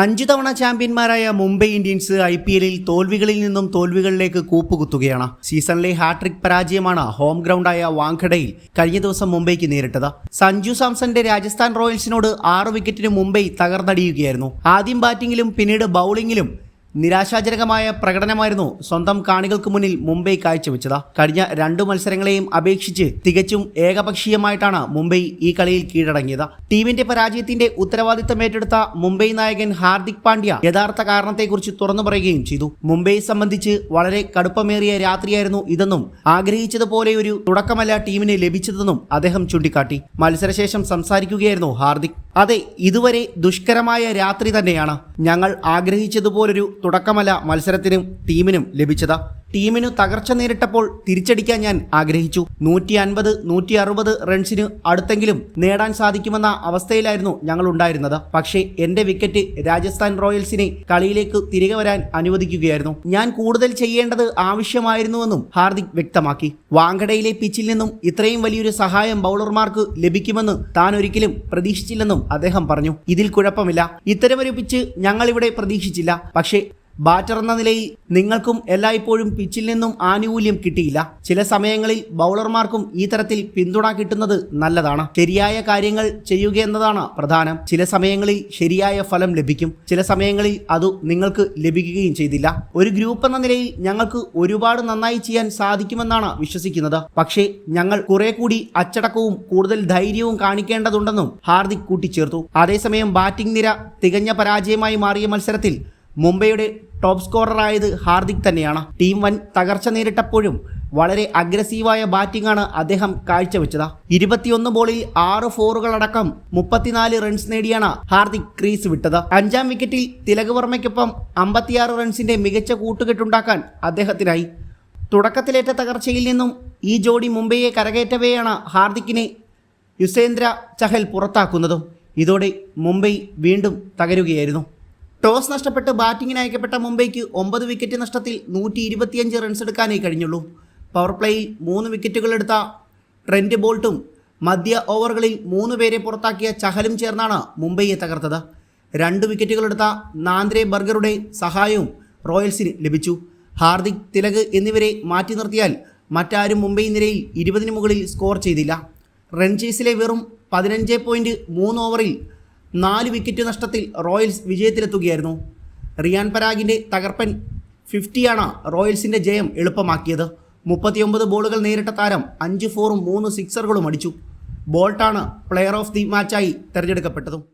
അഞ്ചു തവണ ചാമ്പ്യന്മാരായ Mumbai Indians I P എല്ലിൽ തോൽവികളിൽ നിന്നും തോൽവികളിലേക്ക് കൂപ്പുകുത്തുകയാണ്. സീസണിലെ ഹാട്രിക് പരാജയമാണ് ഹോം ഗ്രൗണ്ടായ വാങ്കഡയിൽ കഴിഞ്ഞ ദിവസം മുംബൈക്ക് നേരിട്ടത്. സഞ്ജു സാംസന്റെ രാജസ്ഥാൻ റോയൽസിനോട് ആറ് വിക്കറ്റിന് മുംബൈ തകർന്നടിയുകയായിരുന്നു. ആദ്യം ബാറ്റിംഗിലും പിന്നീട് ബൗളിംഗിലും നിരാശാജനകമായ പ്രകടനമായിരുന്നു സ്വന്തം കാണികൾക്ക് മുന്നിൽ മുംബൈ കാഴ്ചവെച്ചത്. കഴിഞ്ഞ രണ്ടു മത്സരങ്ങളെയും അപേക്ഷിച്ച് തികച്ചും ഏകപക്ഷീയമായിട്ടാണ് മുംബൈ ഈ കളിയിൽ കീഴടങ്ങിയത്. ടീമിന്റെ പരാജയത്തിന്റെ ഉത്തരവാദിത്തം ഏറ്റെടുത്ത മുംബൈ നായകൻ ഹാർദിക് പാണ്ഡ്യ യഥാർത്ഥ കാരണത്തെക്കുറിച്ച് തുറന്നു പറയുകയും ചെയ്തു. മുംബൈയെ സംബന്ധിച്ച് വളരെ കടുപ്പമേറിയ രാത്രിയായിരുന്നു ഇതെന്നും ആഗ്രഹിച്ചതുപോലെ ഒരു തുടക്കമല്ല ടീമിന് ലഭിച്ചതെന്നും അദ്ദേഹം ചൂണ്ടിക്കാട്ടി. മത്സരശേഷം സംസാരിക്കുകയായിരുന്നു ഹാർദിക്. അതെ ഇതുവരെ ദുഷ്കരമായ രാത്രി തന്നെയാണ്. ഞങ്ങൾ ആഗ്രഹിച്ചതുപോലൊരു തുടക്കമല്ല മത്സരത്തിനും ടീമിനും ലഭിച്ചത്. ടീമിനു തകർച്ച നേരിട്ടപ്പോൾ തിരിച്ചടിക്കാൻ ഞാൻ ആഗ്രഹിച്ചു. നൂറ്റി അൻപത് നൂറ്റി അറുപത് റൺസിന് അടുത്തെങ്കിലും നേടാൻ സാധിക്കുമെന്ന അവസ്ഥയിലായിരുന്നു ഞങ്ങൾ ഉണ്ടായിരുന്നത് പക്ഷേ എന്റെ വിക്കറ്റ് രാജസ്ഥാൻ റോയൽസിനെ കളിയിലേക്ക് തിരികെ വരാൻ അനുവദിക്കുകയായിരുന്നു. ഞാൻ കൂടുതൽ ചെയ്യേണ്ടത് ആവശ്യമായിരുന്നുവെന്നും ഹാർദിക് വ്യക്തമാക്കി. വാങ്കടയിലെ പിച്ചിൽ നിന്നും ഇത്രയും വലിയൊരു സഹായം ബൗളർമാർക്ക് ലഭിക്കുമെന്ന് താൻ ഒരിക്കലും പ്രതീക്ഷിച്ചില്ലെന്നും അദ്ദേഹം പറഞ്ഞു. ഇതിൽ കുഴപ്പമില്ല. ഇത്തരമൊരു പിച്ച് ഞങ്ങളിവിടെ പ്രതീക്ഷിച്ചില്ല. പക്ഷേ ബാറ്റർ എന്ന നിലയിൽ നിങ്ങൾക്കും എല്ലായ്പ്പോഴും പിച്ചിൽ നിന്നും ആനുകൂല്യം കിട്ടിയില്ല. ചില സമയങ്ങളിൽ ബൗളർമാർക്കും ഈ തരത്തിൽ പിന്തുണ കിട്ടുന്നത് നല്ലതാണ്. ശരിയായ കാര്യങ്ങൾ ചെയ്യുക എന്നതാണ് പ്രധാനം. ചില സമയങ്ങളിൽ ശരിയായ ഫലം ലഭിക്കും. ചില സമയങ്ങളിൽ അത് നിങ്ങൾക്ക് ലഭിക്കുകയും ചെയ്തില്ല. ഒരു ഗ്രൂപ്പ് എന്ന നിലയിൽ ഞങ്ങൾക്ക് ഒരുപാട് നന്നായി ചെയ്യാൻ സാധിക്കുമെന്നാണ് വിശ്വസിക്കുന്നത്. പക്ഷേ ഞങ്ങൾ കുറെ കൂടി അച്ചടക്കവും കൂടുതൽ ധൈര്യവും കാണിക്കേണ്ടതുണ്ടെന്നും ഹാർദിക് കൂട്ടിച്ചേർത്തു. അതേസമയം ബാറ്റിംഗ് നിര തികഞ്ഞ പരാജയമായി മാറിയ മത്സരത്തിൽ മുംബൈയുടെ ടോപ്പ് സ്കോററായത് ഹാർദിക് തന്നെയാണ്. ടീം വൻ തകർച്ച നേരിട്ടപ്പോഴും വളരെ അഗ്രസീവായ ബാറ്റിംഗാണ് അദ്ദേഹം കാഴ്ചവെച്ചത്. ഇരുപത്തിയൊന്ന് ബോളിൽ ആറ് ഫോറുകളടക്കം മുപ്പത്തിനാല് റൺസ് നേടിയാണ് ഹാർദിക് ക്രീസ് വിട്ടത്. അഞ്ചാം വിക്കറ്റിൽ തിലക് വർമ്മയ്ക്കൊപ്പം അമ്പത്തിയാറ് റൺസിന്റെ മികച്ച കൂട്ടുകെട്ടുണ്ടാക്കാൻ അദ്ദേഹത്തിനായി. തുടക്കത്തിലേറ്റ തകർച്ചയിൽ നിന്നും ഈ ജോഡി മുംബൈയെ കരകയറ്റവെയാണ് ഹാർദിക്കിനെ യുസേന്ദ്ര ചഹൽ പുറത്താക്കുന്നതും. ഇതോടെ മുംബൈ വീണ്ടും തകരുകയായിരുന്നു. ടോസ് നഷ്ടപ്പെട്ട് ബാറ്റിങ്ങിന് അയക്കപ്പെട്ട മുംബൈക്ക് ഒമ്പത് വിക്കറ്റ് നഷ്ടത്തിൽ നൂറ്റി ഇരുപത്തിയഞ്ച് റൺസ് എടുക്കാനേ കഴിഞ്ഞുള്ളൂ. പവർ പ്ലേയിൽ മൂന്ന് വിക്കറ്റുകൾ എടുത്ത ട്രെന്റ് ബോൾട്ടും മധ്യ ഓവറുകളിൽ മൂന്ന് പേരെ പുറത്താക്കിയ ചഹലും ചേർന്നാണ് മുംബൈയെ തകർത്തത്. രണ്ട് വിക്കറ്റുകൾ എടുത്ത നാന്ദ്രെ ബർഗറുടെ സഹായവും റോയൽസിന് ലഭിച്ചു. ഹാർദിക് തിലക് എന്നിവരെ മാറ്റി നിർത്തിയാൽ മറ്റാരും മുംബൈ നിരയിൽ ഇരുപതിന് മുകളിൽ സ്കോർ ചെയ്തില്ല. റൺചേസിലെ വെറും പതിനഞ്ച് പോയിന്റ് മൂന്ന് ഓവറിൽ നാല് വിക്കറ്റ് നഷ്ടത്തിൽ റോയൽസ് വിജയത്തിലെത്തുകയായിരുന്നു. റിയാൻ പരാഗിന്റെ തകർപ്പൻ ഫിഫ്റ്റിയാണ് റോയൽസിന്റെ ജയം എളുപ്പമാക്കിയത്. മുപ്പത്തിയൊമ്പത് ബോളുകൾ നേരിട്ട താരം അഞ്ച് ഫോറും മൂന്ന് സിക്സറുകളും അടിച്ചു. ബോൾട്ടാണ് പ്ലെയർ ഓഫ് ദി മാച്ചായി തിരഞ്ഞെടുക്കപ്പെട്ടതും.